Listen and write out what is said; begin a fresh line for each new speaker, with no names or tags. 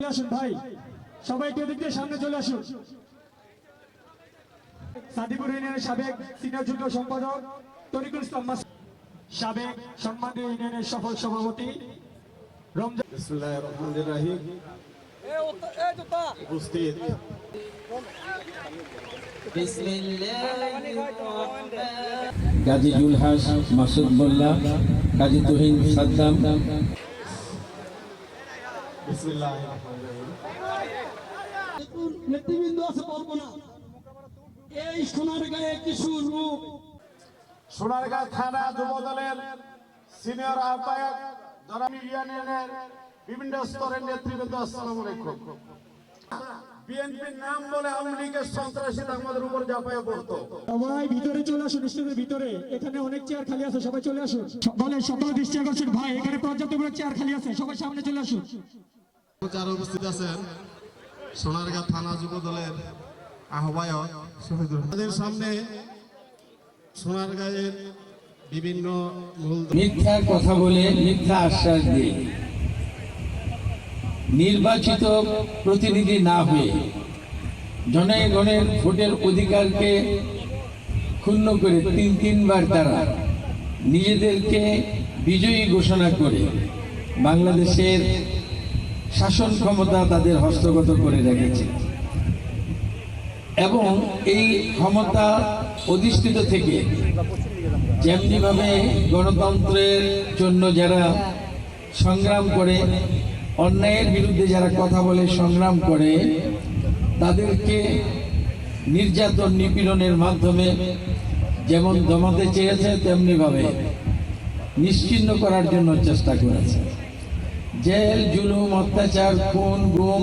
আসুন ভাই। সবাই একটু এদিক দিয়ে সামনে চলে আসুন। সাদিপুর ইউনিয়নের সাবেক সিনিয়র যুগ্ম সম্পাদক তরিকুল ইসলাম সাবেক সম্মানীয় ইউনিয়নের সফল সভাপতি রমজান
বিসমুল্লাহির রহমানির রহিম। উপস্থিত।
কাজী জুলহাস মাসুদ মোল্লা কাজী তুহিন সাদ্দাম।
নাম বলে
সবাই ভিতরে চলে আসুন ভিতরে এখানে অনেক চেয়ার খালি আছে সবাই চলে দলের সকল দৃষ্টি আকর্ষণ ভাই এখানে পর্যাপ্ত চেয়ার খালি আছে সবাই সামনে চলে আসুন
যারা উপস্থিত আছেন সোনারগাঁ থানা যুব দলের আহ্বায়ক শহীদুল তাদের সামনে সোনারগাঁয়ের বিভিন্ন মূল
মিথ্যা কথা বলে মিথ্যা আশ্বাস দিয়ে নির্বাচিত প্রতিনিধি না হয়ে জনগণের ভোটের অধিকারকে ক্ষুণ্ণ করে তিন তিনবার তারা নিজেদেরকে বিজয়ী ঘোষণা করে বাংলাদেশের শাসন ক্ষমতা তাদের হস্তগত করে রেখেছে। এবং এই ক্ষমতা অধিষ্ঠিত থেকে যেমনিভাবে গণতন্ত্রের জন্য যারা সংগ্রাম করে, অন্যায়ের বিরুদ্ধে যারা কথা বলে, সংগ্রাম করে, তাদেরকে নির্যাতন নিপীড়নের মাধ্যমে যেমন দমাতে চেয়েছে, তেমনিভাবে নিশ্চিহ্ন করার জন্য চেষ্টা করেছে। জেল জুলুম অত্যাচার খুন গুম।